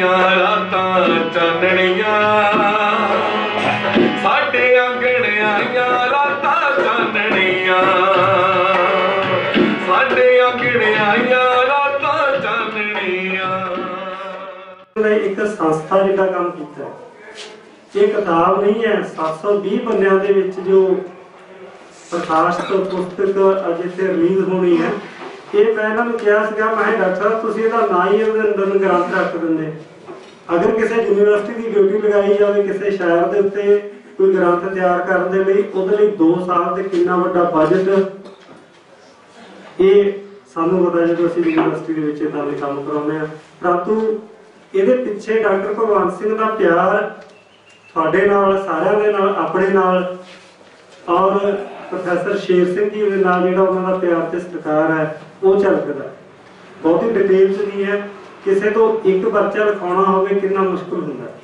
ਸਾਵਰਾਈਆਂ ਰਾਤਾਂ ਚਾਨਣੀਆਂ। ਸਾਡੇ ਆਂਗਣ ਆਈਆਂ ਰਾਤਾਂ ਚਾਨਣੀਆਂ। ਸਾਡੇ ਆਂਗਣ ਆਈਆਂ ਰਾਤਾਂ ਚਾਨਣੀਆਂ। ਨੇ ਇੱਕ ਸੰਸਥਾ ਜਿੱਦਾਂ ਕੰਮ ਕੀਤਾ ਹੈ। ਇਹ ਕਿਤਾਬ ਨਹੀਂ ਹੈ 720 ਬੰਦਿਆਂ ਦੇ ਵਿੱਚ ਜੋ ਪ੍ਰਕਾਸ਼ਿਤ ਪੁਸਤਕ ਅਜੇ ਤੇ ਰਿਲੀਜ਼ ਹੋਣੀ ਹੈ। ਇਹ ਮੈਂ ਇਹਨਾਂ ਨੂੰ ਕਿਹਾ ਸੀਗਾ, ਮੈਂ ਡਾਕਟਰ ਸਾਹਿਬ, ਤੁਸੀਂ ਇਹਦਾ ਨਾਂ ਹੀ ਇਹਦੇ ਅੰਦਰ ਗ੍ਰੰਥ ਰੱਖ ਦਿੰਦੇ। ਅਗਰ ਕਿਸੇ ਯੂਨੀਵਰਸਿਟੀ ਦੀ ਡਿਊਟੀ ਲਗਾਈ ਜਾਵੇ ਕਿਸੇ ਸ਼ਹਿਰ ਦੇ ਉੱਤੇ ਕੋਈ ਗ੍ਰੰਥ ਤਿਆਰ ਕਰਨ ਦੇ ਲਈ, ਉਹਦੇ ਲਈ 2 ਸਾਲ ਦੇ ਕਿੰਨਾ ਵੱਡਾ ਬਜਟ ਇਹ ਸਾਨੂੰ ਪਤਾ ਜਦੋਂ ਅਸੀਂ ਯੂਨੀਵਰਸਿਟੀ ਦੇ ਵਿੱਚ ਇਦਾਂ ਦੇ ਕੰਮ ਕਰਾਉਂਦੇ ਆ ਪਰੰਤੂ ਇਹਦੇ ਪਿੱਛੇ ਡਾਕਟਰ ਭਗਵੰਤ ਸਿੰਘ ਦਾ ਪਿਆਰ ਤੁਹਾਡੇ ਨਾਲ, ਸਾਰਿਆਂ ਦੇ ਨਾਲ, ਆਪਣੇ ਨਾਲ ਔਰ ਪ੍ਰੋਫੈਸਰ ਸ਼ੇਰ ਸਿੰਘ ਜੀ ਦੇ ਨਾਲ ਜਿਹੜਾ ਉਹਨਾਂ ਦਾ ਪਿਆਰ ਤੇ ਸਤਿਕਾਰ ਹੈ, ਉਹ ਝਲਕਦਾ ਹੈ। ਬਹੁਤੀ ਡਿਟੇਲ ਚ ਨਹੀਂ ਹੈ। ਕਿਸੇ ਤੋਂ ਇੱਕ ਪਰਚਾ ਲਿਖਾਉਣਾ ਹੋਵੇ ਕਿੰਨਾ ਮੁਸ਼ਕਲ ਹੁੰਦਾ ਹੈ।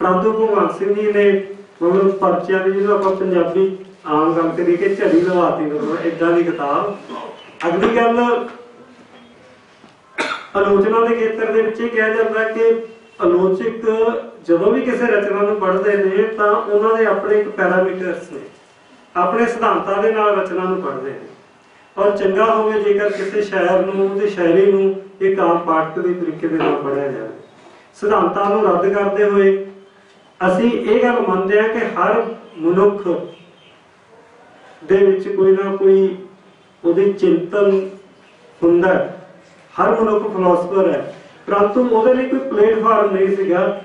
ਪਰੰਤੂ ਸਿੰਘ ਜੀ ਨੇ ਮਤਲਬ ਪਰਚਿਆਂ ਦੀ ਜਿਹਨੂੰ ਆਪਾਂ ਪੰਜਾਬੀ ਆਮ ਗੱਲ ਕਰੀਏ ਕਿ ਝੜੀ ਲਵਾਤੀ ਮਤਲਬ ਇਦਾਂ ਦੀ ਕਿਤਾਬ ਅਗਲੀ ਗੱਲ ਆਲੋਚਨਾ ਦੇ ਖੇਤਰ ਦੇ ਵਿੱਚ ਇਹ ਕਿਹਾ ਜਾਂਦਾ ਕਿ ਆਲੋਚਕ ਜਦੋਂ ਵੀ ਕਿਸੇ ਰਚਨਾ ਨੂੰ ਪੜ੍ਹਦੇ ਨੇ ਤਾਂ ਉਹਨਾਂ ਦੇ ਆਪਣੇ ਇੱਕ ਪੈਰਾਮੀਟਰਸ ਨੇ, ਆਪਣੇ ਸਿਧਾਂਤਾਂ ਦੇ ਨਾਲ ਰਚਨਾ ਨੂੰ ਪੜ੍ਹਦੇ ਨੇ ਔਰ ਚੰਗਾ ਹੋਵੇ ਜੇਕਰ ਕਿਸੇ ਸ਼ਾਇਰ ਨੂੰ ਉਹਦੀ ਸ਼ਾਇਰੀ ਨੂੰ ਇੱਕ ਆਮ ਪਾਠਕ ਦੇ ਤਰੀਕੇ ਦੇ ਨਾਲ ਪੜ੍ਹਿਆ ਜਾਵੇ। ਸਿਧਾਂਤਾਂ ਨੂੰ ਰੱਦ ਕਰਦੇ ਹੋਏ ਅਸੀਂ ਇਹ ਗੱਲ ਮੰਨਦੇ ਹਾਂ ਕਿ ਹਰ ਮਨੁੱਖ ਦੇ ਵਿੱਚ ਕੋਈ ਨਾ ਕੋਈ ਉਹਦੀ ਚਿੰਤਨ ਹੁੰਦਾ ਹੈ। ਹਰ ਮਨੁੱਖ ਫਿਲਾਸਫਰ ਹੈ। ਪਰੰਤੂ ਉਹਦੇ ਲਈ ਕੋਈ ਪਲੇਟਫਾਰਮ ਨਹੀਂ ਸੀਗਾ।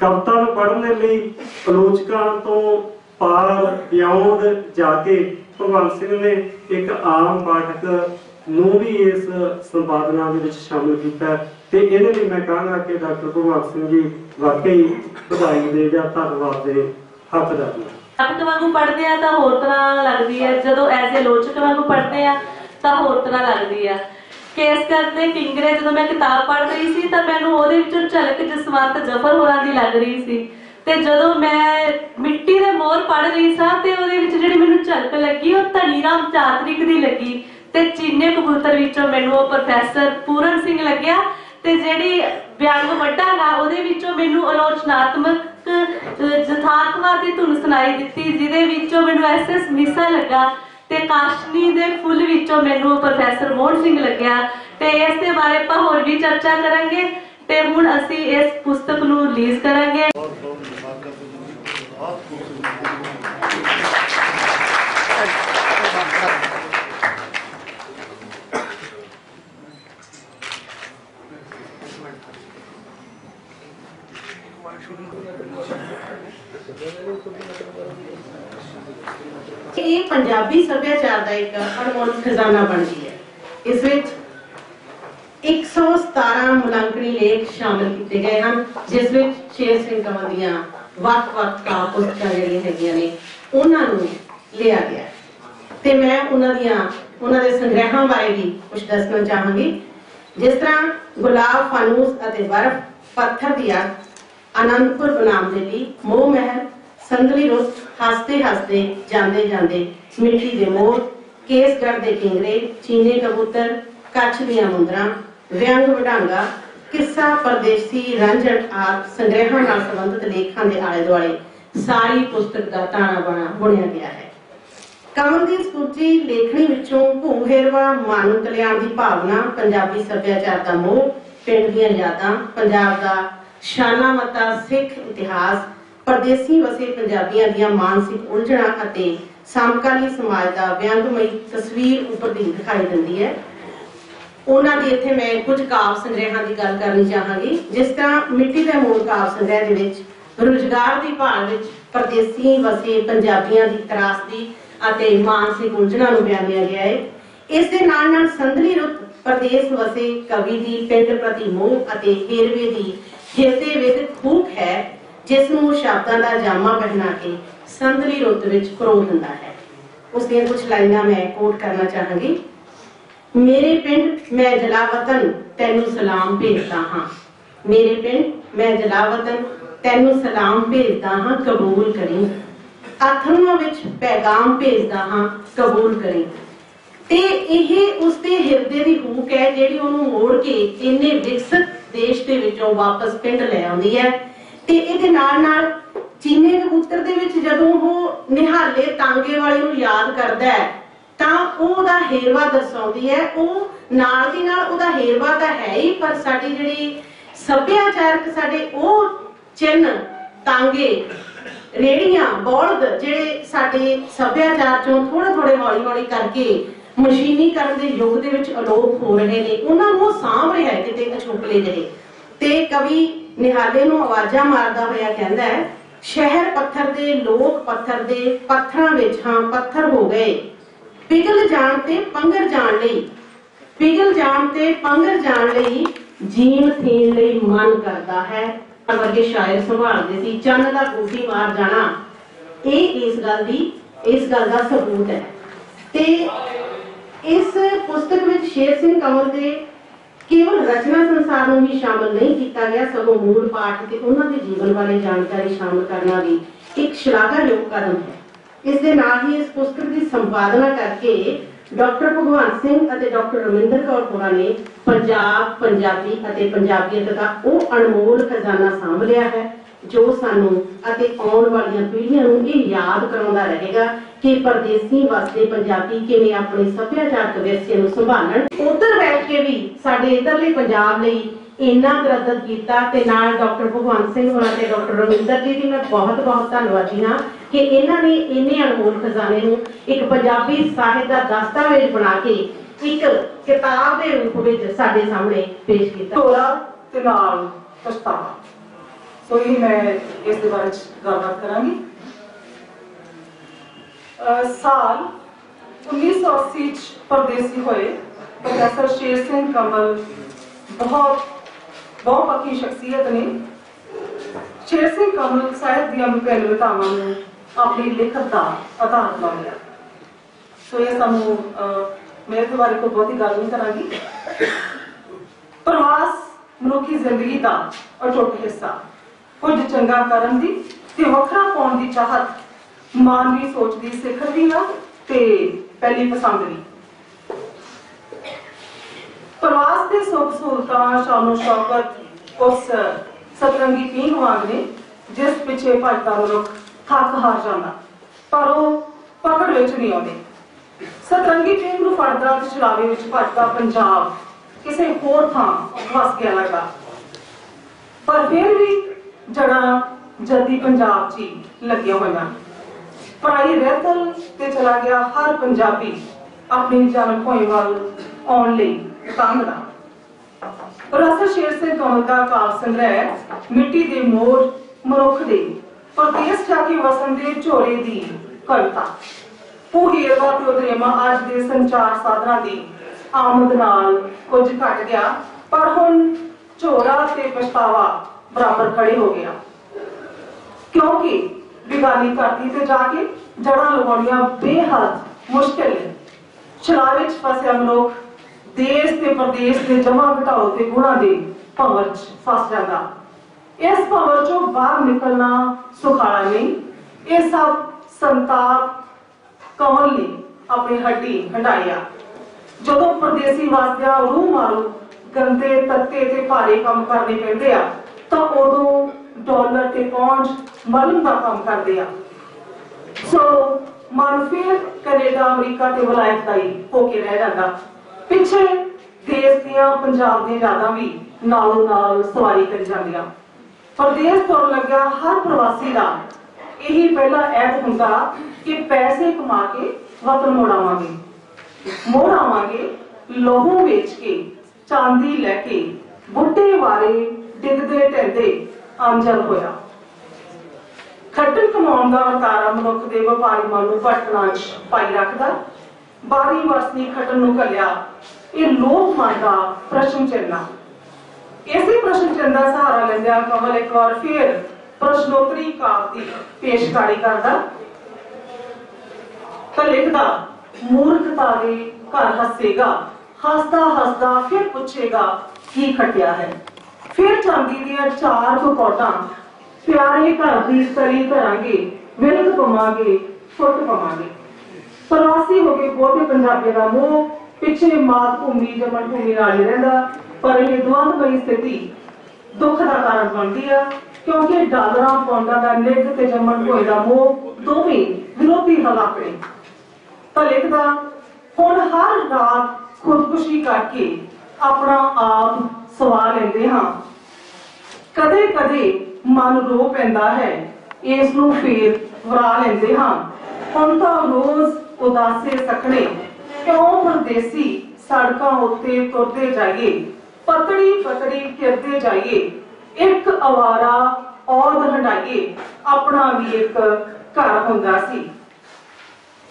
ਕਵਿਤਾ ਨੂੰ ਪੜ੍ਹਨ ਦੇ ਲਈ ਆਲੋਚਕਾਂ ਤੋਂ ਪਾਰ ਬਿਯੋਂਡ ਜਾ ਕੇ ਭਗਵੰਤ ਸਿੰਘ ਨੇ ਇੱਕ ਆਮ ਪਾਠਕ ਨੂੰ ਵੀ ਇਸ ਸੰਪਾਦਨਾ ਦੇ ਵਿੱਚ ਸ਼ਾਮਿਲ ਕੀਤਾ ਤੇ ਇਹਦੇ ਲਈ ਮੈਂ ਕਹਾਂਗਾ ਕਿ ਡਾਕਟਰ ਭਗਵੰਤ ਸਿੰਘ ਜੀ ਵਾਕਈ ਵਧਾਈ ਦੇ ਜਾਂ ਧੰਨਵਾਦ ਦੇ ਹੱਕਦਾਰ ਨੇ ਨਾਟਕ ਵਾਂਗੂ ਪੜ੍ਹਦੇ ਆ ਤਾਂ ਹੋਰ ਤਰ੍ਹਾਂ ਲੱਗਦੀ ਹੈ। ਜਦੋਂ ਐਸੇ ਲੋਚਕ ਵਾਂਗੂ ਪੜ੍ਹਦੇ ਆ ਤਾਂ ਹੋਰ ਤਰ੍ਹਾਂ ਲੱਗਦੀ ਆ। ਕੇਸ ਕਰਦੇ ਕਿੰਗਰੇ, ਜਦੋਂ ਮੈਂ ਕਿਤਾਬ ਪੜ੍ਹ ਰਹੀ ਸੀ ਤਾਂ ਮੈਨੂੰ ਉਹਦੇ ਵਿੱਚੋਂ ਝਲਕ, ਜਸਵੰਤ ਜਫਰ ਹੋਰਾਂ ਦੀ ਲੱਗ ਰਹੀ ਸੀ। ਤੇ ਜਦੋਂ ਮੈਂ ਮਿੱਟੀ ਦੇ ਮੋਰ ਪੜ ਰਹੀ ਸਾਂ ਤੇ ਉਹਦੇ ਵਿੱਚ ਜਿਹੜੀ ਮੈਨੂੰ ਝਲਕ ਲੱਗੀ ਉਹ ਧਨੀ ਰਾਮ ਚਾਤਰਿਕ ਦੀ ਲੱਗੀ। ਤੇ ਚੀਨੇ ਕਬੂਤਰ ਵਿੱਚੋਂ ਮੈਨੂੰ ਉਹ ਪ੍ਰੋਫੈਸਰ ਪੂਰਨ ਸਿੰਘ ਲੱਗਿਆ ਤੇ ਜਿਹੜੀ ਵਿਅੰਗ ਵੱਡਾਗਾ ਉਹਦੇ ਵਿੱਚੋਂ ਮੈਨੂੰ ਆਲੋਚਨਾਤਮਕ ਅਹ, ਦੀ ਧੁਨ ਸੁਣਾਈ ਦਿੱਤੀ ਜਿਹਦੇ ਵਿੱਚੋਂ ਮੈਨੂੰ ਐਸਐਸ ਮਿਸਾ ਲੱਗਾ ਤੇ ਕਾਸ਼ਨੀ ਦੇ ਫੁੱਲ ਵਿੱਚੋਂ ਮੈਨੂੰ ਪ੍ਰੋਫੈਸਰ ਮੋਹਨ ਸਿੰਘ ਲੱਗਿਆ। ਤੇ ਇਸ ਦੇ ਬਾਰੇ ਆਪਾਂ ਹੋਰ ਵੀ ਚਰਚਾ ਕਰਾਂਗੇ। ਤੇ ਹੁਣ ਅਸੀਂ ਇਸ ਪੁਸਤਕ ਨੂੰ ਰਿਲੀਜ਼ ਕਰਾਂਗੇ। ਇਹ ਪੰਜਾਬੀ ਸੱਭਿਆਚਾਰ ਦਾ ਇੱਕ ਅਨਮੋਲ ਖਜ਼ਾਨਾ ਬਣ ਗਈ ਹੈ। ਇਸ ਵਿੱਚ 117 ਮੁਲਾਂਕਣੀ ਲੇਖ ਸ਼ਾਮਲ ਕੀਤੇ ਗਏ ਹਨ, ਜਿਸ ਵਿੱਚ ਸ਼ੇਰ ਸਿੰਘ ਦੀਆਂ ਵੱਖ-ਵੱਖ ਕਾਵਿ ਪੁਸਤਕਾਂ ਜਿਹੜੀਆਂ ਹੈਗੀਆਂ ਨੇ, ਉਹਨਾਂ ਨੂੰ ਲਿਆ ਗਿਆ। ਤੇ ਮੈਂ ਉਹਨਾਂ ਦੀਆਂ, ਉਹਨਾਂ ਦੇ ਸੰਗ੍ਰਹਿਾਂ ਬਾਰੇ ਵੀ ਕੁਝ ਦੱਸਣਾ ਚਾਹਾਂਗੀ। ਜਿਸ ਤਰ੍ਹਾਂ ਗੁਲਾਬ, ਫਾਨੂਸ ਅਤੇ ਬਰਫ਼ ਪੱਥਰ ਦੀਆ ਅਨੰਦਪੁਰ ਆਨੰਦਪੁਰ ਬਨਾਮ ਦੇ ਲਈ ਮੋਹ ਮਹਿਲ ਸੰਗਲੀ ਰੁੱਤ ਹੱਸਦੇ ਹੱਸਦੇ ਜਾਂਦੇ ਜਾਂਦੇ ਮਿੱਟੀ ਦੇ ਮੋਰ, ਕੇਸਗੜ੍ਹ ਦੇ ਕਿੰਗਰੇ, ਚੀਨੇ ਕਬੂਤਰ ਕੱਛ ਦੀਆਂ ਮੁੰਦਰਾਂ ਵਿਅੰਗ ਵਡਾਂਗਾ ਕਿੱਸਾ, ਪਰਦੇਸੀ ਰੰਜਨ ਆਦਿ ਸੰਗ੍ਰਹਿਾਂ ਨਾਲ ਸੰਬੰਧਿਤ ਲੇਖਾਂ ਦੇ ਆਲੇ ਦੁਆਲੇ ਸਾਰੀ ਪੁਸਤਕ ਦਾ ਤਾਣਾ ਬਾਣਾ ਬੁਣਿਆ ਗਿਆ ਹੈ। ਕਮਲ ਸੂਚੀ ਲੇਖਣੀ ਵਿੱਚੋਂ ਭੂਹੇਰਵਾ ਮਾਨਵ ਕਲਿਆਣ ਦੀ ਭਾਵਨਾ, ਪੰਜਾਬੀ ਸੱਭਿਆਚਾਰ ਦਾ ਮੋਹ, ਪਿੰਡ ਦੀਆਂ ਯਾਦਾਂ, ਪੰਜਾਬ ਦਾ ਸ਼ਾਨਾ ਮਤਾ, ਸਿੱਖ ਇਤਿਹਾਸ, ਪਰਦੇਸੀ ਵਸੇ ਪੰਜਾਬੀਆਂ ਦੀਆਂ ਮਾਨਸਿਕ ਉਲਝਣਾਂ ਅਤੇ ਸਮਕਾਲੀ ਸਮਾਜ ਦਾ ਵਿਅੰਗਮਈ ਤਸਵੀਰ ਉੱਪਰ ਦੀ ਦਿਖਾਈ ਦਿੰਦੀ ਹੈ। ਉਹਨਾਂ ਦੀ ਇੱਥੇ ਮੈਂ ਕੁਝ ਕਾਵ ਸੰਗ੍ਰਹਿਾਂ ਦੀ ਗੱਲ ਕਰਨੀ ਚਾਹਾਂਗੀ, ਜਿਸ ਤਰ੍ਹਾਂ ਮਿੱਟੀ ਦੇ ਮੂਲ ਕਾਵ ਸੰਗ੍ਰਹਿ ਦੇ ਵਿੱਚ ਰੁਜ਼ਗਾਰ ਦੀ ਭਾਲ ਵਿੱਚ ਪਰਦੇਸੀ ਵਸੇ ਪੰਜਾਬੀਆਂ ਦੀ ਤਰਾਸਦੀ ਅਤੇ ਮਾਨਸਿਕ ਉਲਝਣਾਂ ਨੂੰ ਬਿਆਨਿਆ ਗਿਆ ਹੈ। ਇਸ ਦੇ ਨਾਲ ਨਾਲ ਸੰਧਰੀ ਰੁੱਤ ਪ੍ਰਦੇਸ਼ ਵਸੇ ਕਵੀ ਦੀ ਪਿੰਡ ਪ੍ਰਤੀ ਮੋਹ ਅਤੇ ਹਿਰਵੇ ਦੀ ਹਿਰਦੇ ਵਿੱਚ ਖੂਕ ਹੈ, ਜਿਸ ਨੂੰ ਸ਼ਬਦਾਂ ਦਾ ਜਾਮਾ ਪਹਿਨਾ ਕੇ ਸੰਧਰੀ ਰੁੱਤ ਵਿੱਚ ਪਰੋ ਦਿੰਦਾ ਹੈ। ਉਸ ਦੀਆਂ ਕੁਝ ਲਾਈਨਾਂ ਮੈਂ ਕੋਟ ਕਰਨਾ ਚਾਹਾਂਗੀ। ਮੇਰੇ ਪਿੰਡ ਮੈਂ ਜਲਾ ਵਤਨ ਤੈਨੂੰ ਸਲਾਮ ਭੇਜਦਾ ਹਾਂ। ਮੇਰੇ ਪਿੰਡ ਮੈਂ ਜਲਾ ਵਤਨ ਤੈਨੂੰ ਸਲਾਮ ਭੇਜਦਾ ਹਾਂ, ਕਬੂਲ ਕਰੀ। ਆਥਣਾਂ ਵਿੱਚ ਪੈਗਾਮ ਭੇਜਦਾ ਹਾਂ, ਕਬੂਲ ਕਰੀ। ਤੇ ਇਹ ਉਸਦੇ ਹਿਰਦੇ ਦੀ ਹੂਕ ਹੈ ਜਿਹੜੀ ਉਹਨੂੰ ਮੋੜ ਕੇ ਇੰਨੇ ਵਿਕਸਿਤ ਦੇਸ਼ ਦੇ ਵਿੱਚੋਂ ਵਾਪਸ ਪਿੰਡ ਲੈ ਆਉਂਦੀ ਹੈ। ਤੇ ਇਹਦੇ ਨਾਲ ਨਾਲ ਚੀਨੇ ਕਬੂਤਰ ਦੇ ਵਿੱਚ ਜਦੋਂ ਉਹ ਨਿਹਾਲੇ ਤਾਂਗੇ ਵਾਲੇ ਨੂੰ ਯਾਦ ਕਰਦਾ ਹੈ ਤਾਂ ਉਹਦਾ ਹੇਰਵਾ ਦਰਸਾਉਂਦੀ ਹੈ। ਉਹ ਨਾਲ ਦੀ ਨਾਲ ਉਹਦਾ ਹੇਰਵਾ ਤਾਂ ਹੈ ਹੀ, ਪਰ ਸਾਡੀ ਜਿਹੜੀ ਸੱਭਿਆਚਾਰਕ ਸਾਡੇ ਉਹ ਚਿੰਨ, ਤਾਂਗੇ ਰੇੜੀਆਂ ਬੌਲਦ ਜਿਹੜੇ ਸਾਡੇ ਸੱਭਿਆਚਾਰ ਚੋਂ ਥੋੜੇ ਥੋੜੇ ਹੌਲੀ ਹੌਲੀ ਕਰਕੇ ਮਸ਼ੀਨੀਕਰਨ ਦੇ ਯੁੱਗ ਦੇ ਵਿੱਚ ਅਲੋਪ ਹੋ ਰਹੇ ਨੇ, ਉਹਨਾਂ ਨੂੰ ਸਾਂਭ ਰਿਹਾ ਹੈ ਕਿਤੇ ਅਛੋਕਲੇ ਜਿਹੇ। ਤੇ ਕਵੀ ਨਿਹਾਲੇ ਨੂੰ ਆਵਾਜ਼ਾਂ ਮਾਰਦਾ ਹੋਇਆ ਕਹਿੰਦਾ ਹੈ, ਸ਼ਹਿਰ ਪੱਥਰ ਦੇ, ਲੋਕ ਪੱਥਰ ਦੇ, ਪੱਥਰਾਂ ਵਿੱਚ ਹਾਂ, ਪੱਥਰ ਹੋ ਗਏ। ਪਿਘਲ ਜਾਣ ਤੇ ਪੰਗਰ ਜਾਣ ਲਈ। ਪਿਘਲ ਜਾਣ ਤੇ ਪੰਗਰ ਜਾਣ ਲਈ ਜੀਣ ਥੀਣ ਲਈ ਮਨ ਕਰਦਾ ਹੈ। ਵਰਗੇ ਸ਼ਾਇਰ ਸੰਭਾਲਦੇ ਸੀ, ਚੰਨ ਦਾ ਗੂਠੀ ਮਾਰ ਜਾਣਾ। ਇਹ ਇਸ ਗੱਲ ਦੀ, ਇਸ ਗੱਲ ਦਾ ਸਬੂਤ ਹੈ। ਤੇ ਇਸ ਪੁਸਤਕ ਵਿੱਚ ਸ਼ੇਰ ਸਿੰਘ ਕੰਵਰ ਦੇ ਕੇਵਲ ਰਚਨਾ ਸੰਸਾਰ ਨੂੰ ਹੀ ਸ਼ਾਮਲ ਨਹੀਂ ਕੀਤਾ ਗਿਆ, ਸਗੋਂ ਮੂਲ ਪਾਠ ਤੇ ਉਹਨਾਂ ਦੇ ਜੀਵਨ ਬਾਰੇ ਜਾਣਕਾਰੀ ਸ਼ਾਮਲ ਕਰਨਾ ਵੀ ਇੱਕ ਸ਼ਲਾਘਾਯੋਗ ਕਦਮ ਹੈ। ਇਸ ਦੇ ਨਾਲ ਹੀ ਇਸ ਪੁਸਤਕ ਦੀ ਸੰਪਾਦਨਾ ਕਰਕੇ ਡਾਕਟਰ ਭਗਵੰਤ ਸਿੰਘ ਅਤੇ ਡਾਕਟਰ ਰਮਿੰਦਰ ਕੌਰ ਹੋਰਾਂ ਨੇ ਪੰਜਾਬ, ਪੰਜਾਬੀ ਅਤੇ ਪੰਜਾਬੀਅਤ ਦਾ ਉਹ ਅਨਮੋਲ ਖਜ਼ਾਨਾ ਸਾਂਭ ਲਿਆ ਹੈ, ਜੋ ਸਾਨੂੰ ਅਤੇ ਆਉਣ ਵਾਲੀਆਂ ਪੀੜ੍ਹੀਆਂ ਨੂੰ ਇਹ ਯਾਦ ਕਰਾਉਂਦਾ ਰਹੇਗਾ ਕਿ ਪਰਦੇਸੀ ਵਸਦੇ ਪੰਜਾਬੀ ਕਿਵੇਂ ਆਪਣੇ ਸੱਭਿਆਚਾਰਕ ਵਿਰਸੇ ਨੂੰ ਸੰਭਾਲਣ। ਉਧਰ ਬੈਠ ਕੇ ਵੀ ਸਾਡੇ ਇਧਰਲੇ ਪੰਜਾਬ ਲਈ ਇੰਨਾ ਦਰਦਤ ਕੀਤਾ ਤੇ ਨਾਲ ਡਾਕਟਰ ਭਗਵੰਤ ਸਿੰਘ ਹੋਰਾਂ ਤੇ ਡਾਕਟਰ ਰਵਿੰਦਰ ਜੀ ਦੀ ਮੈਂ ਬਹੁਤ ਬਹੁਤ ਧੰਨਵਾਦੀ ਹਾਂ। ਕਿ ਇਹਨਾਂ ਨੇ ਇੰਨੇ ਅਨਮੋਲ ਖਜ਼ਾਨੇ ਨੂੰ ਇੱਕ ਪੰਜਾਬੀ ਸਾਹਿਤ ਦਾ ਦਸਤਾਵੇਜ਼ ਬਣਾ ਕੇ ਇੱਕ ਕਿਤਾਬ ਦੇ ਰੂਪ ਵਿੱਚ ਸਾਡੇ ਸਾਹਮਣੇ ਪੇਸ਼ ਕੀਤਾ। ਢੋਲਾ ਤੇ ਨਾਲ ਪਛਤਾਵਾ ਸੋ ਇਹ ਮੈਂ ਇਸ ਦੇ ਬਾਰੇ ਚ ਗੱਲਬਾਤ ਕਰਾਂਗੀ। ਸਾਲ 1980 ਚ ਪਰਦੇਸੀ ਹੋਏ ਪ੍ਰੋਫੈਸਰ ਸ਼ੇਰ ਸਿੰਘ ਕਮਲ ਬਹੁਤ ਬਹੁਤ ਪੱਕੀ ਸ਼ਖਸੀਅਤ ਨੇ। ਸ਼ੇਰ ਸਿੰਘ ਕਮਲ ਸਾਹਿਤ ਦੀਆਂ ਵਿਭਿੰਨ ਵਿਧਾਵਾਂ ਨੂੰ ਆਪਣੀ ਲਿਖਤ ਦਾ ਆਧਾਰ ਬਣਾਉਂਦੇ ਸੋ ਇਹ ਸਾਨੂੰ ਅਹ, ਮੈਂ ਬਾਰੇ ਕੋਈ ਬਹੁਤੀ ਗੱਲ ਨਹੀਂ ਕਰਾਂਗੀ। ਪ੍ਰਵਾਸ ਮਨੁੱਖੀ ਜ਼ਿੰਦਗੀ ਦਾ ਅਟੁੱਟ ਹਿੱਸਾ। ਕੁਝ ਚੰਗਾ ਕਰਨ ਦੀ ਤੇ ਵੱਖਰਾ ਪਾਉਣ ਦੀ ਚਾਹਤ ਮਾਨਵੀ ਸੋਚ ਦੀ ਸਿਖਰ ਦੀ ਤੇ ਪਹਿਲੀ ਪਸੰਦ ਪ੍ਰਵਾਸ ਦੇ ਸੁਖ ਸਹੂਲਤਾਂ ਸ਼ਾਨੋ ਸ਼ੌਕਤ ਉਸ ਸਤਰੰਗੀ ਪੀਂਘ ਵਾਂਗ ਨੇ ਜਿਸ ਪਿੱਛੇ ਭਜਦਾ ਮਨੁੱਖ ਥੱਕ ਹਾਰ ਜਾਂਦਾ। ਪਰ ਉਹ ਪਕੜ ਵਿੱਚ ਨਹੀਂ ਆਉਂਦੇ। ਸਤਰੰਗੀ ਟੀਮ ਨੂੰ ਫੜਦਾ ਤੇ ਚਲਾਵੇ ਵਿੱਚ ਭੱਜਦਾ ਪੰਜਾਬ। ਕਿਸੇ ਹੋਰ ਥਾਂ ਵਸ ਗਿਆ ਲੱਗਾ ਪਰ ਫਿਰ ਵੀ ਜੜਾ ਜੱਦੀ ਪੰਜਾਬ 'ਚ ਹੀ ਲੱਗਿਆ ਹੋਇਆ ਪੜਾਈ ਰਹਿਤਲ ਤੇ ਚਲਾ ਗਿਆ ਹਰ ਪੰਜਾਬੀ ਆਪਣੀ ਜਨਮ ਭੂਮੀ ਵੱਲ ਆਉਣ ਲਈ ਤੰਗਦਾ ਰਸ ਸ਼ੇਰ ਸਿੰਘ ਕਮਲ ਦਾ ਕਾਵ ਸੰਗ੍ਰਹਿ ਮਿੱਟੀ ਦੇ ਮੋਰ ਮਨੁੱਖ ਦੇ ਪਰਦੇਸ ਜਾ ਕੇ ਵਸਣ ਝੋਲੇ ਦੀ ਕਵਿਤਾ। ਉਹ ਹੀਰਵਾ ਤੇ ਅੱਜ ਦੇ ਸੰਚਾਰ ਸਾਧਨਾਂ ਦੀ ਆਮਦ ਨਾਲ ਕੁਝ ਘਟ ਗਿਆ, ਪਰ ਹੁਣ ਝੋਰਾ ਤੇ ਪਛਤਾਵਾ ਬਰਾਬਰ ਖੜੇ ਹੋ ਗਿਆ। ਕਿਉਂਕਿ ਬਿਗਾਨੀ ਧਰਤੀ ਤੇ ਜਾ ਕੇ ਜੜਾਂ ਲਗਾਉਣੀਆਂ ਬੇਹੱਦ ਮੁਸ਼ਕਿਲ ਹੈ ਸ਼ਰਾਬ ਵਿੱਚ ਫਸਿਆ ਮਨੁੱਖ ਦੇਸ਼ ਤੇ ਪ੍ਰਦੇਸ਼ ਦੇ ਜਮਾ ਘਟਾਓ ਤੇ ਗੁਣਾ ਦੇ ਭੰਵਰ 'ਚ ਫਸ ਜਾਂਦਾ। ਇਸ ਭੰਵਰ ਚੋਂ ਬਾਹਰ ਨਿਕਲਣਾ ਸੁਖਾਲਾ ਨਹੀਂ। ਇਹ ਸਭ ਸੰਤਾਪ ਕਮਲ ਨੇ? ਆਪਣੀ ਹੱਡੀ ਹੰਡਾਇਆ ਜਦੋਂ ਪਰਦੇਸੀ ਵਾਸਦਿਆਂ ਰੂਹ ਮਾਰੂ, ਗੰਦੇ ਤੱਤੇ ਤੇ ਭਾਰੇ ਕੰਮ ਕਰਨੇ ਪੈਂਦੇ ਆ, ਤਾਂ ਉਦੋਂ ਡਾਲਰ ਤੇ ਪੌਂਡ ਮਲਮ ਦਾ ਕੰਮ ਕਰਦੇ ਆ। ਸੋ ਮਨ ਫਿਰ ਕੈਨੇਡਾ, ਅਮਰੀਕਾ ਤੇ ਵਲਾਇਤ ਦਾ ਹੀ ਹੋ ਕੇ ਰਹਿ ਜਾਂਦਾ। ਪਿੱਛੇ ਦੇਸ਼ ਦੀਆਂ ਪੰਜਾਬ ਦੀਆਂ ਯਾਦਾਂ ਵੀ ਨਾਲੋਂ ਨਾਲ ਸਵਾਰੀ ਕਰੀ ਜਾਂਦੀਆਂ। ਪਰਦੇਸ ਤੋਂ ਲੱਗਿਆ ਹਰ ਪ੍ਰਵਾਸੀ ਦਾ ਇਹੀ ਪਹਿਲਾ ਐਤ ਹੁੰਦਾ ਕਿ ਪੈਸੇ ਕਮਾ ਕੇ ਵਤਨ ਮੋੜਾਵਾਂਗੇ ਮੋੜਾਵਾਂਗੇ ਲੋਹੂ ਵੇਚ ਕੇ, ਚਾਂਦੀ ਲੈ ਕੇ, ਬੁੱਢੇ ਵਾਰੇ ਡਿੱਗਦੇ ਢਹਿੰਦੇ ਆਮਜਨ ਹੋਇਆ। ਖੱਟਣ ਕਮਾਉਣ ਦਾ ਵਰਤਾਰਾ ਮਨੁੱਖ ਦੇ ਵਪਾਰੀ ਮਨ ਨੂੰ ਭਟਕਣਾ ਪਾਈ ਰੱਖਦਾ। ਬਾਰੀ ਵਰਸਨੀ ਖੱਟਣ ਨੂੰ ਘੱਲਿਆ। ਇਹ ਲੋਕ ਮਨ ਦਾ ਪ੍ਰਸ਼ਨ ਚਿੰਨ੍ਹ ਇਸੇ ਪ੍ਰਸ਼ਨ ਚਿੰਨ੍ਹ ਸਹਾਰਾ ਲੈਂਦਿਆਂ ਕਮਲ ਇੱਕ ਵਾਰ ਫਿਰ ਪ੍ਰਸ਼ਨੋਤਰੀ ਕਾਵ ਦੀ ਪੇਸ਼ਕਾਰੀ ਕਰਦਾ। ਤਾਂ ਲਿਖਦਾ, ਮੂਰਖਤਾ ਦੇ ਘਰ ਹੱਸੇਗਾ, ਹੱਸਦਾ ਹੱਸਦਾ ਫਿਰ ਪੁੱਛੇਗਾ, ਕੀ ਖਟਿਆ ਹੈ? ਫਿਰ ਚਾਂਦੀ ਦੀਆਂ ਚਾਰ ਕਪੌਟਾਂ, ਪਿਆਰੇ ਘਰ ਦੀ ਸਰੀ ਕਰਾਂਗੇ ਵਿਰਧ ਪਵਾਂਗੇ, ਫੁੱਟ ਪਵਾਂਗੇ। ਪ੍ਰਵਾਸੀ ਹੋ ਕੇ ਬਹੁਤੇ ਪੰਜਾਬੀਆਂ ਦਾ ਮੋਹ ਪਿੱਛੇ ਮਾਤ ਭੂਮੀ ਜਮਨ ਭੂਮੀ ਨਾਲ ਹੀ ਰਹਿੰਦਾ। ਪਰ ਇਹ ਦੁਆਂਤਮਈ ਸਥਿਤੀ ਦੁੱਖ ਦਾ ਕਾਰਨ ਬਣਦੀ ਆ, ਕਿਉਂਕਿ ਡਾਲਰਾਂ, ਪੌਂਡਾਂ ਦਾ ਨਿੱਘ ਤੇ ਜੰਮਣ ਹੋਏ ਦਾ ਮੋਹ ਦੋਵੇਂ ਵਿਰੋਧੀ ਹਲਾਕੜੇ ਤਾਂ ਲਿਖਦਾ ਹੁਣ ਹਰ ਰਾਤ ਖੁਦਕੁਸ਼ੀ ਕਰਕੇ ਆਪਣਾ ਆਪ ਸਵਾ ਲੈਂਦੇ ਹਾਂ। ਕਦੇ ਕਦੇ ਮਨ ਰੋ ਪੈਂਦਾ ਹੈ ਇਸ ਨੂੰ ਫੇਰ ਵਰਾ ਲੈਂਦੇ ਹਾਂ। ਹੁਣ ਤਾਂ ਰੋਜ਼ ਉਦਾਸੇ ਸਖਣੇ, ਕਿਉਂ ਪਰਦੇਸੀ ਸੜਕਾਂ ਉੱਤੇ ਤੁਰਦੇ ਜਾਈਏ? ਪਤੜੀ ਪਤੜੀ ਫਿਰਦੇ ਜਾਈਏ, ਇੱਕ ਅਵਾਰਾ ਔਦ ਹੰਡਾਈਏ ਆਪਣਾ ਵੀ ਇੱਕ ਘਰ ਹੁੰਦਾ ਸੀ।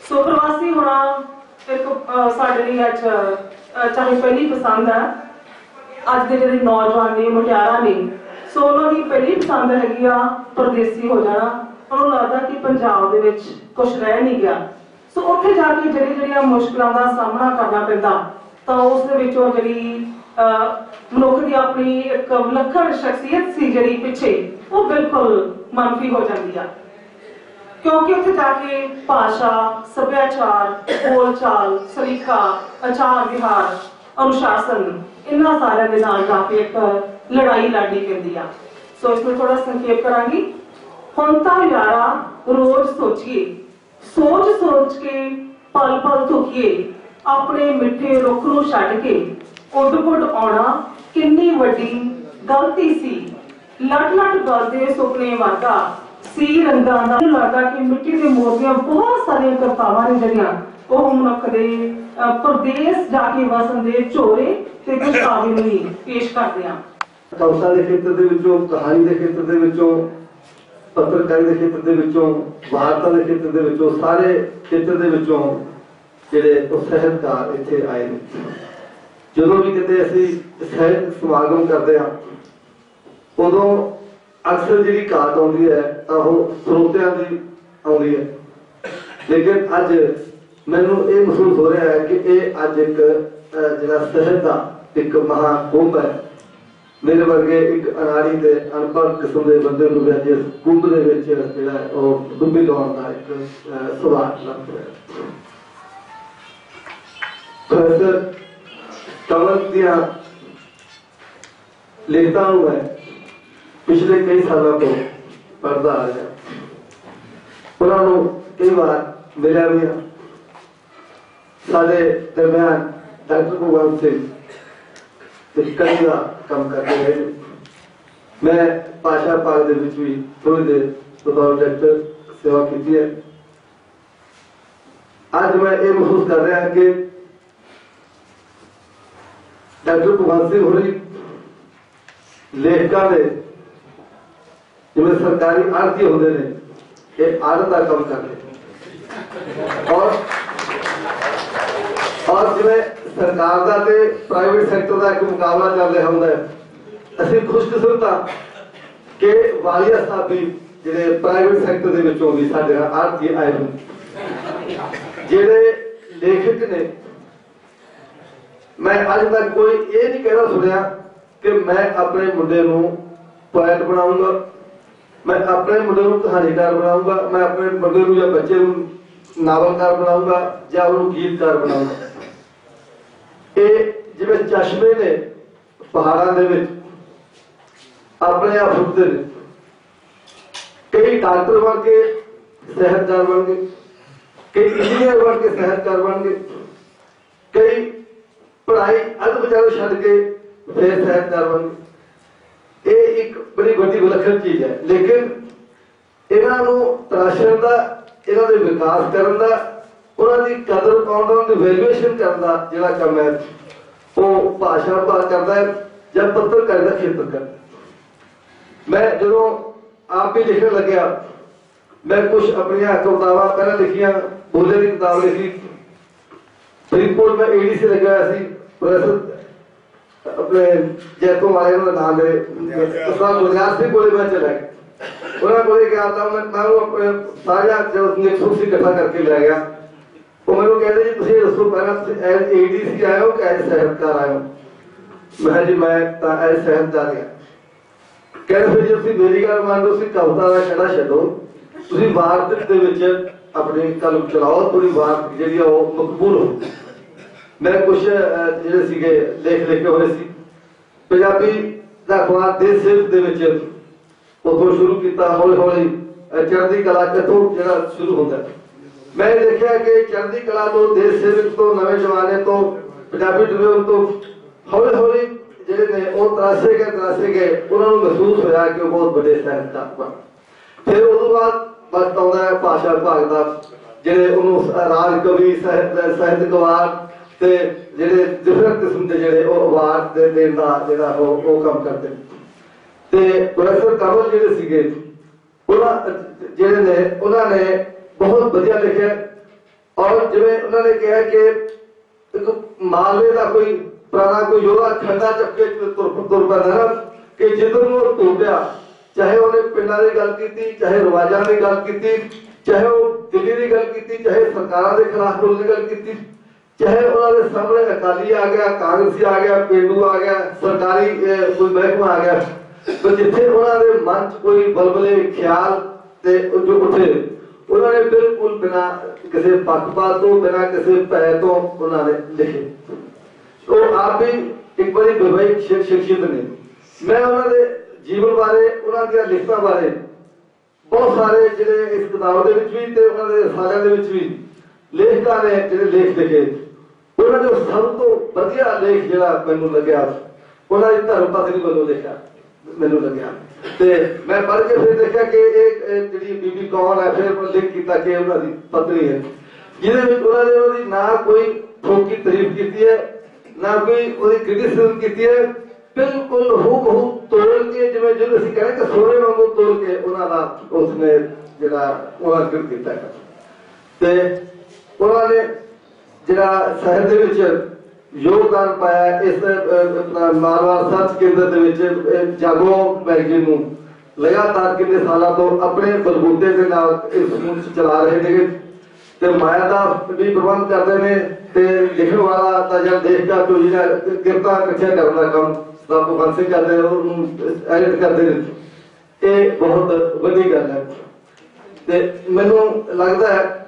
ਸੋ ਪ੍ਰਵਾਸੀ ਹੋਣਾ ਇੱਕ ਸਾਡੇ ਲਈ ਅੱਜ ਚਾਹੇ ਪਹਿਲੀ ਪਸੰਦ ਹੈ ਅੱਜ ਦੇ ਜਿਹੜੇ ਨੌਜਵਾਨ ਨੇ, ਮੁਟਿਆਰਾਂ ਨੇ, ਸੋ ਉਹਨਾਂ ਦੀ ਪਹਿਲੀ ਪਸੰਦ ਹੈਗੀ ਆ ਪਰਦੇਸੀ ਹੋ ਜਾਣਾ। ਉਹਨੂੰ ਲੱਗਦਾ ਕਿ ਪੰਜਾਬ ਦੇ ਵਿੱਚ ਕੁਝ ਰਹਿ ਨਹੀਂ ਗਿਆ। ਸੋ ਉੱਥੇ ਜਾ ਕੇ ਜਿਹੜੀ ਜਿਹੜੀਆਂ ਮੁਸ਼ਕਲਾਂ ਦਾ ਸਾਹਮਣਾ ਕਰਨਾ ਪੈਂਦਾ, ਤਾਂ ਉਸ ਦੇ ਉਹ ਜਿਹੜੀ ਮਨੁੱਖ ਦੀ ਆਪਣੀ ਇੱਕ ਵਿਲੱਖਣ ਸ਼ਖਸੀਅਤ ਸੀ ਜਿਹੜੀ ਪਿੱਛੇ ਉਹ ਬਿਲਕੁਲ ਮੰਨਫੀ ਹੋ ਜਾਂਦੀ ਆ। ਕਿਉਂਕਿ ਉੱਥੇ ਜਾ ਕੇ ਭਾਸ਼ਾ, ਸੱਭਿਆਚਾਰ, ਬੋਲਚਾਲ, ਸਲੀਕਾ, ਆਚਾਰ, ਵਿਹਾਰ, ਅਨੁਸ਼ਾਸਨ, ਇਹਨਾਂ ਸਾਰਿਆਂ ਦੇ ਨਾਲ ਜਾ ਕੇ ਇੱਕ ਲੜਾਈ ਲੜਨੀ ਪੈਂਦੀ ਆ। ਸੋ ਇਸ ਨੂੰ ਥੋੜਾ ਸੰਖੇਪ ਕਰਾਂਗੀ। ਹੁਣ ਤਾਂ ਯਾਰਾ, ਰੋਜ਼ ਸੋਚੀਏ। ਸੋਚ ਸੋਚ ਕੇ ਪਲ ਪਲ ਧੁਖੀਏ ਆਪਣੇ ਮਿੱਠੇ ਰੁੱਖ ਨੂੰ ਛੱਡ ਕੇ ਉੱਡ ਪੁੱਡ ਆਉਣਾ ਕਿੰਨੀ ਵੱਡੀ ਗਲਤੀ ਸੀ। ਲਟ ਲਟ ਗਲਦੇ ਸੁਪਨੇ ਵਰਗਾ ਸੀ ਰੰਗਾਂ ਦਾ। ਲੱਗਦਾ ਕਿ ਮਿੱਟੀ ਦੇ ਮੋਤੀਆਂ ਬਹੁਤ ਸਾਰੀਆਂ ਕਰਤਾਵਾਂ ਨੇ ਜਿਹੜੀਆਂ ਉਹ ਮਨੁੱਖ ਦੇ ਪ੍ਰਦੇਸ਼ ਜਾ ਕੇ ਵਸਣ ਦੇ ਝੋਰੇ ਤੇ ਗੁਸਤਾਵੇ ਨੂੰ ਪੇਸ਼ ਕਰਦੇ ਆ। ਕਵਿਤਾ ਦੇ ਖੇਤਰ ਦੇ ਵਿੱਚੋਂ, ਕਹਾਣੀ ਦੇ ਖੇਤਰ ਦੇ ਵਿੱਚੋਂ, ਪੱਤਰਕਾਰੀ ਦੇ ਖੇਤਰ ਦੇ ਵਿੱਚੋਂ, ਵਾਰਤਾ ਦੇ ਖੇਤਰ ਦੇ ਵਿੱਚੋਂ, ਸਾਰੇ ਖੇਤਰ ਦੇ ਵਿੱਚੋਂ ਜਿਹੜੇ ਉਹ ਸਾਹਿਤਕਾਰ ਇੱਥੇ ਆਏ ਨੇ। ਜਦੋਂ ਵੀ ਕਿਤੇ ਅਸੀਂ ਸਾਹਿਤ ਸਮਾਗਮ ਕਰਦੇ ਹਾਂ ਉਦੋਂ ਅਕਸਰ ਜਿਹੜੀ ਘਾਟ ਆਉਂਦੀ ਹੈ ਤਾਂ ਉਹ ਸਰੋਤਿਆਂ ਦੀ ਆਉਂਦੀ ਹੈ। ਲੇਕਿਨ ਅੱਜ ਮੈਨੂੰ ਇਹ ਮਹਿਸੂਸ ਹੋ ਰਿਹਾ ਹੈ ਕਿ ਇਹ ਅੱਜ ਇੱਕ ਜਿਹੜਾ ਸਾਹਿਤ ਦਾ ਇੱਕ ਮਹਾ ਕੁੰਭ ਹੈ। ਮੇਰੇ ਵਰਗੇ ਇੱਕ ਅਨਾੜੀ ਤੇ ਅਨਪੜ੍ਹ ਕਿਸਮ ਦੇ ਬੰਦੇ ਨੂੰ ਵੀ ਅੱਜ ਇਸ ਕੁੰਭ ਦੇ ਵਿੱਚ ਜਿਹੜਾ ਉਹ ਡੁੱਬੀ ਲਾਉਣ ਦਾ ਇੱਕ ਅਹ, ਲੱਗ ਰਿਹਾ ਪ੍ਰੋਫੈਸਰ ਕਮਲ ਦੀਆਂ ਲਿਖਤਾਂ ਨੂੰ ਮੈਂ ਪਿਛਲੇ ਕਈ ਸਾਲਾਂ ਤੋਂ ਪੜ੍ਹਦਾ ਆ ਰਿਹਾ। ਉਹਨਾਂ ਨੂੰ ਕਈ ਵਾਰ ਮਿਲਿਆ ਵੀ ਸਾਡੇ ਦਰਮਿਆਨ ਡਾਕਟਰ ਭਗਵੰਤ ਸਿੰਘ ਸਿੱਖਣ ਦਾ ਕੰਮ ਕਰਦੇ ਰਹੇ। ਮੈਂ ਪਾਸ਼ਾ ਪਾਲ ਦੇ ਵਿੱਚ ਵੀ ਥੋੜੀ ਦੇਰ ਬਤੌਰ ਡਾਕਟਰ ਸੇਵਾ ਕੀਤੀ ਹੈ। ਅੱਜ ਮੈਂ ਇਹ ਮਹਿਸੂਸ ਕਰ ਰਿਹਾ ਕਿ ਡਾਕਟਰ ਭਗਵੰਤ ਸਿੰਘ ਹੋਰੀ ਲੇਖਕਾਂ ਦੇ, ਜਿਵੇਂ ਸਰਕਾਰੀ ਆਰਤੀ ਹੁੰਦੇ ਨੇ, ਇਹ ਆੜਤ ਦਾ ਕੰਮ ਕਰਦੇ ਔਰ ਔਰ ਜਿਵੇਂ ਸਰਕਾਰ ਦਾ ਤੇ ਪ੍ਰਾਈਵੇਟ ਸੈਕਟਰ ਦਾ ਇੱਕ ਮੁਕਾਬਲਾ ਚੱਲ ਰਿਹਾ ਹੁੰਦਾ ਹੈ, ਅਸੀਂ ਖੁਸ਼ਕਿਸਮਤ ਹਾਂ ਕਿ ਵਾਲੀਆ ਸਾਹਿਬ ਵੀ ਜਿਹੜੇ ਪ੍ਰਾਈਵੇਟ ਸੈਕਟਰ ਦੇ ਵਿੱਚੋਂ ਵੀ ਸਾਡੇ ਆਰਤੀ ਆਏ ਹੋਏ ਜਿਹੜੇ ਲੇਖਕ ਨੇ ਮੈਂ ਅੱਜ ਤੱਕ ਕੋਈ ਇਹ ਨਹੀਂ ਕਹਿਣਾ ਸੁਣਿਆ ਕਿ ਮੈਂ ਆਪਣੇ ਮੁੰਡੇ ਨੂੰ ਪੋਇਟ ਬਣਾਉਂਗਾ। ਮੈਂ ਆਪਣੇ ਮੁੰਡੇ ਨੂੰ ਕਹਾਣੀਕਾਰ ਬਣਾਉਂਗਾ, ਮੈਂ ਆਪਣੇ ਮੁੰਡੇ ਨੂੰ ਜਾਂ ਬੱਚੇ ਨੂੰ ਨਾਵਲਕਾਰ ਬਣਾਉਂਗਾ ਜਾਂ ਉਹਨੂੰ ਗੀਤਕਾਰ ਬਣਾਉਂਗਾ। ਇਹ ਜਿਵੇਂ ਚਸ਼ਮੇ ਨੇ ਪਹਾੜਾਂ ਦੇ ਵਿੱਚ, ਆਪਣੇ ਆਪ ਉੱਠਦੇ ਕਈ ਡਾਕਟਰ ਬਣ ਕੇ ਸਿਹਤਕਾਰ ਬਣ ਗਏ, ਕਈ ਇੰਜੀਨੀਅਰ ਬਣ ਕੇ ਸਿਹਤਕਾਰ ਬਣ ਗਏ, ਕਈ ਪੜ੍ਹਾਈ ਅੱਧ ਵਿਚਾਰੇ ਛੱਡ ਕੇ ਫਿਰ ਸਿਹਤਕਾਰ ਬਣ ਇਹ ਇੱਕ ਬੜੀ ਵੱਡੀ ਵਿਲੱਖਣ ਚੀਜ਼ ਹੈ। ਲੇਕਿਨ ਇਹਨਾਂ ਨੂੰ ਤਰਾਸ਼ਣ ਦਾ, ਇਹਨਾਂ ਦੇ ਵਿਕਾਸ ਕਰਨ ਦਾ, ਉਹਨਾਂ ਦੀ ਕਦਰ ਪਾਉਣ ਦਾ, ਉਹਨਾਂ ਦੀ ਵੈਲਿਊਏਸ਼ਨ ਕਰਨ ਦਾ ਜਿਹੜਾ ਕੰਮ ਹੈ, ਉਹ ਭਾਸ਼ਾ ਭਾਗ ਕਰਦਾ ਹੈ ਜਾਂ ਪੱਤਰਕਾਰੀ ਦਾ ਖੇਤਰ ਕਰਦਾ ਮੈਂ ਜਦੋਂ ਆਪ ਹੀ ਲਿਖਣ ਲੱਗਿਆ, ਮੈਂ ਕੁਝ ਆਪਣੀਆਂ ਕਵਿਤਾਵਾਂ ਪਹਿਲਾਂ ਲਿਖੀਆਂ, ਬੋਲੇ ਦੀ ਕਿਤਾਬ ਲਿਖੀ। ਫਰੀਦਕੋਟ ਮੈਂ ਏਡੀਸੀ ਲੱਗਿਆ ਹੋਇਆ ਸੀ। ਦੇ ਮੈਂ ਤਾਂ ਮੈਂ ਮੈਂ ਜੋ ਨਿਕਸੂ ਸੀ ਇਕੱਠਾ ਕਰਕੇ ਲੈ ਗਿਆ। ਉਹ ਮੈਨੂੰ ਕਹਿੰਦੇ ਜੀ ਤੁਸੀਂ ਇਹ ਦੱਸੋ ਪਹਿਲਾਂ ਤੁਸੀਂ ਐਜ਼ ਏਡੀਸੀ ਆਏ ਹੋ ਕਿ ਐਜ਼ ਸਹਿਤਕਾਰ ਆਏ ਹੋ ਮੈਂ ਜੀ ਮੈਂ ਤਾਂ ਐਜ਼ ਸਹਿਤਕਾਰ ਹਾਂ ਕਹਿੰਦੇ ਫਿਰ ਜੇ ਤੁਸੀਂ ਮੇਰੀ ਗੱਲ ਮੰਨ ਲਓ ਤੁਸੀਂ ਕਵਿਤਾ ਦਾ ਛੜਾ ਛੱਡੋ। ਤੁਸੀਂ ਵਾਰਤਕ ਦੇ ਵਿੱਚ ਆਪਣੀ ਕਲਮ ਚਲਾਓ ਥੋੜੀ ਵਾਰਤਕ ਜਿਹੜੀ ਆ ਉਹ ਮਕਬੂਲ ਹੋ ਮੈਂ ਕੁਝ ਜਿਹੜੇ ਸੀਗੇ ਲੇਖ ਲਿਖੇ ਹੋਏ ਸੀ। ਪੰਜਾਬੀ ਦਾ ਅਖਬਾਰ ਦੇਸ਼ ਸੇਵਕ ਦੇ ਵਿੱਚ ਉਦੋਂ ਸ਼ੁਰੂ ਕੀਤਾ ਹੌਲੀ ਹੌਲੀ ਚੜ੍ਹਦੀ ਕਲਾ ਕਿਤੋਂ ਜਿਹੜਾ ਸ਼ੁਰੂ ਹੁੰਦਾ। ਮੈਂ ਦੇਖਿਆ ਕਿ ਚੜ੍ਹਦੀ ਕਲਾ ਤੋਂ ਦੇਸ਼ ਸੇਵਕ ਤੋਂ, ਨਵੇਂ ਜਮਾਨੇ ਤੋਂ, ਪੰਜਾਬੀ ਟ੍ਰਿਬਿਊਨ ਤੋਂ ਹੌਲੀ ਹੌਲੀ ਜਿਹੜੇ ਨੇ, ਉਹ ਤਰਾਸੇ ਗਏ ਤਰਾਸੇ ਗਏ। ਉਹਨਾਂ ਨੂੰ ਮਹਿਸੂਸ ਹੋਇਆ ਕਿ ਉਹ ਬਹੁਤ ਵੱਡੇ ਸਾਹਿਤਕਾਰ ਬਣ ਫਿਰ ਉਦੋਂ ਬਾਅਦ ਵਕਤ ਆਉਂਦਾ ਹੈ ਭਾਸ਼ਾ ਵਿਭਾਗ ਦਾ, ਜਿਹੜੇ ਉਹਨੂੰ ਰਾਜ ਕਵੀ ਸਾਹਿਤ ਸਾਹਿਤਕਾਰ ਤੇ ਜਿਹੜੇ ਡਿਫਰੈਂਟ ਕਿਸਮ ਦੇ ਜਿਹੜੇ ਉਹ ਅਵਾਰਡ ਦੇ ਦੇਣ ਦਾ ਜਿਹੜਾ ਉਹ ਉਹ ਕੰਮ ਕਰਦੇ ਤੇ ਪ੍ਰੋਫੈਸਰ ਕਮਲ ਜਿਹੜੇ ਸੀਗੇ ਉਹਨਾਂ ਜਿਹੜੇ ਨੇ, ਉਹਨਾਂ ਨੇ ਬਹੁਤ ਵਧੀਆ ਲਿਖਿਆ। ਔਰ ਜਿਵੇਂ ਉਹਨਾਂ ਨੇ ਕਿਹਾ ਕਿ ਇੱਕ ਮਾਲਵੇ ਦਾ ਕੋਈ ਪੁਰਾਣਾ ਕੋਈ ਯੋਧਾ ਖੰਡਾ ਚੱਕੇ ਤੁਰ ਤੁਰ ਪੈਂਦਾ ਨਾ, ਕਿ ਜਿੱਧਰ ਉਹ ਤੁਰਦਿਆ ਚਾਹੇ ਉਹਨੇ ਪਿੰਡਾਂ ਦੀ ਗੱਲ ਕੀਤੀ, ਚਾਹੇ ਰਿਵਾਜਾਂ ਦੀ ਗੱਲ ਕੀਤੀ, ਚਾਹੇ ਉਹ ਦਿੱਲੀ ਦੀ ਗੱਲ ਕੀਤੀ, ਚਾਹੇ ਸਰਕਾਰਾਂ ਦੇ ਖਿਲਾਫ ਬੋਲਣ ਦੀ ਗੱਲ ਕੀਤੀ ਚਾਹੇ ਉਹਨਾਂ ਦੇ ਸਾਹਮਣੇ ਅਕਾਲੀ ਆ ਗਿਆ, ਕਾਂਗਰਸੀ ਆ ਗਿਆ, ਪੇਂਡੂ ਆ ਗਿਆ, ਸਰਕਾਰੀ ਕੋਈ ਮਹਿਕਮਾ ਆ ਗਿਆ। ਪਰ ਜਿੱਥੇ ਉਹਨਾਂ ਦੇ ਮਨ 'ਚ ਕੋਈ ਬਲਬਲੇ, ਖਿਆਲ ਤੇ ਜੋ ਉੱਠੇ, ਉਹਨਾਂ ਨੇ ਬਿਲਕੁਲ ਬਿਨਾ ਕਿਸੇ ਪੱਖਪਾਤ ਤੋਂ, ਬਿਨਾ ਕਿਸੇ ਭੈ ਤੋਂ ਉਹਨਾਂ ਨੇ ਲਿਖੇ। ਉਹ ਆਪ ਵੀ ਇੱਕ ਬੜੀ ਵਿਵੇਕ ਸ਼ਖਸੀਅਤ ਨੇ। ਮੈਂ ਉਹਨਾਂ ਦੇ ਜੀਵਨ ਬਾਰੇ, ਉਹਨਾਂ ਦੀਆਂ ਲਿਖਤਾਂ ਬਾਰੇ ਬਹੁਤ ਸਾਰੇ ਜਿਹੜੇ ਇਸ ਕਿਤਾਬ ਦੇ ਵਿੱਚ ਵੀ ਤੇ ਉਹਨਾਂ ਦੇ ਰਸਾਲਿਆਂ ਦੇ ਵਿੱਚ ਵੀ ਲੇਖਕਾਂ ਨੇ ਜਿਹੜੇ ਲੇਖ ਲਿਖੇ। ਉਹਨਾਂ ਦੇ ਸਭ ਤੋਂ ਵਧੀਆ ਲੇਖ ਜਿਹੜਾ ਮੈਨੂੰ ਲੱਗਿਆ, ਉਹਨਾਂ ਦੀ ਧਰਮ ਪਤਨੀ ਵੱਲੋਂ ਲਿਖਿਆ ਮੈਨੂੰ ਲੱਗਿਆ। ਤੇ ਮੈਂ ਪੜ੍ਹ ਕੇ ਫਿਰ ਦੇਖਿਆ ਕਿ ਇਹ ਜਿਹੜੀ ਬੀਬੀ ਕੌਣ ਹੈ, ਫਿਰ ਲਿਖ ਕੀਤਾ ਕਿ ਉਹਨਾਂ ਦੀ ਪਤਨੀ ਹੈ। ਜਿਹਦੇ ਵਿੱਚ ਉਹਨਾਂ ਨੇ ਉਹਦੀ ਨਾ ਕੋਈ ਠੋਕੀ ਤਾਰੀਫ ਕੀਤੀ ਹੈ, ਨਾ ਕੋਈ ਉਹਦੀ ਕ੍ਰਿਟਿਸਿਜ਼ਮ ਕੀਤੀ ਹੈ, ਬਿਲਕੁਲ ਹੂ ਤੋੜ ਕੇ, ਜਿਵੇਂ ਜਦੋਂ ਅਸੀਂ ਕਹਿੰਦੇ ਕਿ ਸੋਨੇ ਵਾਂਗੂ ਤੋੜ ਕੇ ਉਹਨਾਂ ਦਾ ਉਸਨੇ ਜਿਹੜਾ ਉਹਨਾਂ ਕਰ ਕੀਤਾ ਤੇ ਉਹਨਾਂ ਨੇ ਜਿਹੜਾ ਸਾਹਿਤ ਦੇ ਵਿੱਚ ਯੋਗਦਾਨ ਪਾਇਆ ਇਸ ਅਹ, ਸਰਚ ਕੇਂਦਰ ਦੇ ਵਿੱਚ ਜਾਗੋ ਮੈਗਜ਼ੀਨ ਨੂੰ ਲਗਾਤਾਰ ਕਿੰਨੇ ਸਾਲਾਂ ਤੋਂ ਆਪਣੇ ਬਲਬੂਤੇ ਦੇ ਨਾਲ ਇਸ ਨੂੰ ਚਲਾ ਰਹੇ ਨੇ। ਤੇ ਮਾਇਆ ਦਾ ਵੀ ਪ੍ਰਬੰਧ ਕਰਦੇ ਨੇ ਤੇ ਲਿਖਣ ਵਾਲਾ ਤਾਂ ਜਦ ਦੇਖਦਾ ਤੋਂ ਜਿਹੜਾ ਕਿਰਤਾ ਇਕੱਠਿਆ ਕਰਨ ਦਾ ਕੰਮ ਦਾ ਭਗਵੰਤ ਸਿੰਘ ਕਰਦੇ ਉਹਨੂੰ ਐਡਿਟ ਕਰਦੇ ਨੇ। ਇਹ ਬਹੁਤ ਵਧੀਆ ਗੱਲ ਹੈ। ਤੇ ਮੈਨੂੰ ਲੱਗਦਾ ਹੈ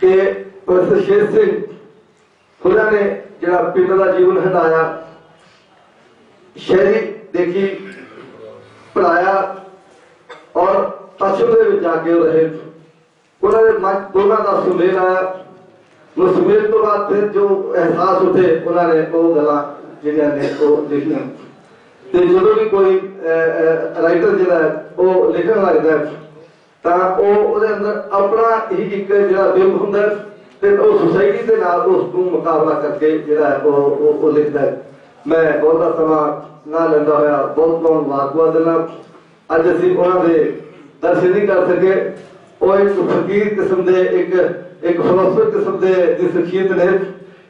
ਕਿ ਪ੍ਰੋਫੈਸਰ ਸਿੰਘ ਉਹਨਾਂ ਨੇ ਜਿਹੜਾ ਪਿੰਡ ਦਾ ਜੀਵਨ ਹਟਾਇਆ। ਸ਼ਹਿਰੀ ਦੇਖੀ ਪੜਾਇਆ ਔਰ ਪਛਮ ਦੇ ਵਿੱਚ ਜਾ ਕੇ ਰਹੇ। ਉਹਨਾਂ ਦੇ ਮਨ ਦੋਨਾਂ ਦਾ ਸੁਮੇਲ ਆਇਆ। ਉਹ ਸੁਮੇਲ ਤੋਂ ਬਾਅਦ ਫਿਰ ਜੋ ਅਹਿਸਾਸ ਉੱਠੇ, ਉਹਨਾਂ ਨੇ ਉਹ ਗੱਲਾਂ ਜਿਹੜੀਆਂ ਨੇ ਉਹ ਲਿਖੀਆਂ। ਤੇ ਜਦੋਂ ਵੀ ਕੋਈ ਰਾਈਟਰ ਜਿਹੜਾ ਉਹ ਲਿਖਣ ਲੱਗਦਾ ਤਾਂ ਉਹ ਉਹਦੇ ਅੰਦਰ ਆਪਣਾ ਹੀ ਇੱਕ ਜਿਹੜਾ ਬਿੰਬ ਹੁੰਦਾ ਹੈ ਤੇ ਉਹ ਸੁਸਾਇਟੀ ਦੇ ਨਾਲ ਉਸ ਨੂੰ ਮੁਕਾਬਲਾ ਕਰਕੇ ਜਿਹੜਾ ਉਹ ਉਹ- ਲਿਖਦਾ ਮੈਂ ਬਹੁਤਾ ਸਮਾਂ ਨਾ ਲੈਂਦਾ ਹੋਇਆ, ਬਹੁਤ ਬਹੁਤ ਮੁਬਾਰਕਬਾਦ ਦਿੰਦਾ। ਅੱਜ ਅਸੀਂ ਉਹਨਾਂ ਦੇ ਦਰਸ਼ਨ ਨਹੀਂ ਕਰ ਸਕੇ। ਉਹ ਇੱਕ ਫਕੀਰ ਕਿਸਮ ਦੇ, ਇੱਕ ਇੱਕ ਫਿਲਾਸਫਰ ਕਿਸਮ ਦੇ ਦੀ ਸ਼ਖਸੀਅਤ ਨੇ।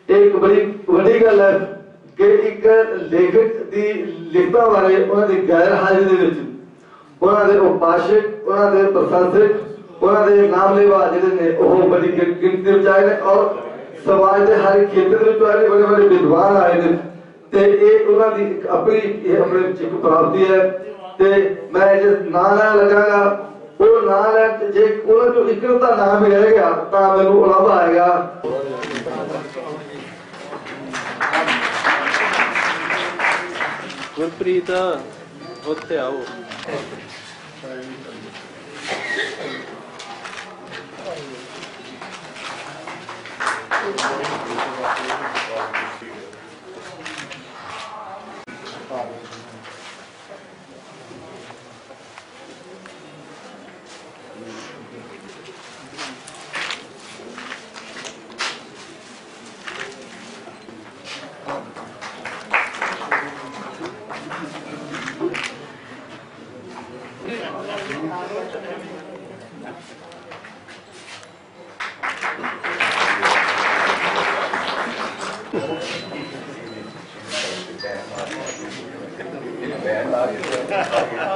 ਇੱਕ ਬੜੀ ਵੱਡੀ ਗੱਲ ਹੈ ਕਿ ਇੱਕ ਲੇਖਕ ਦੀ ਲਿਖਤਾਂ ਬਾਰੇ ਉਹਨਾਂ ਦੀ ਗੈਰ ਹਾਜ਼ਰੀ ਦੇ ਵਿੱਚ। ਉਹਨਾਂ ਦੇ ਉਪਾਸ਼ਕ, ਉਹਨਾਂ ਦੇ ਪ੍ਰਸ਼ੰਸਕ ਉਹਨਾਂ ਦੇ ਨਾਮ ਲੈਵਾ ਜਿਹੜੇ ਨੇ, ਉਹ ਬੜੀ ਗਿਣ- ਗਿਣਤੀ ਵਿੱਚ ਆਏ ਨੇ ਔਰ ਸਮਾਜ ਦੇ ਹਰ ਇੱਕ ਖੇਤਰ ਵਿੱਚ ਆਏ ਨੇ ਬੜੇ ਬੜੇ ਵਿਦਵਾਨ ਆਏ ਨੇ। ਤੇ ਇਹ ਉਹਨਾਂ ਦੀ ਇੱਕ ਆਪਣੀ, ਇਹ ਆਪਣੇ ਵਿੱਚ ਇੱਕ ਪ੍ਰਾਪਤੀ ਹੈ। ਤੇ ਮੈਂ ਜੇ ਨਾਂ ਲੈਣ ਲੱਗਾਗਾ, ਉਹ ਨਾਂ ਲੈ ਜੇ ਉਹਨਾਂ ਚੋਂ ਇੱਕ ਨੂੰ ਤਾਂ ਨਾਮ ਹੀ ਰਹਿ ਗਿਆ ਤਾਂ ਮੈਨੂੰ ਉਲਾਵਾ ਆਏਗਾ। ਗੁਰਪ੍ਰੀਤ, ਉੱਥੇ ਆਓ। Yeah.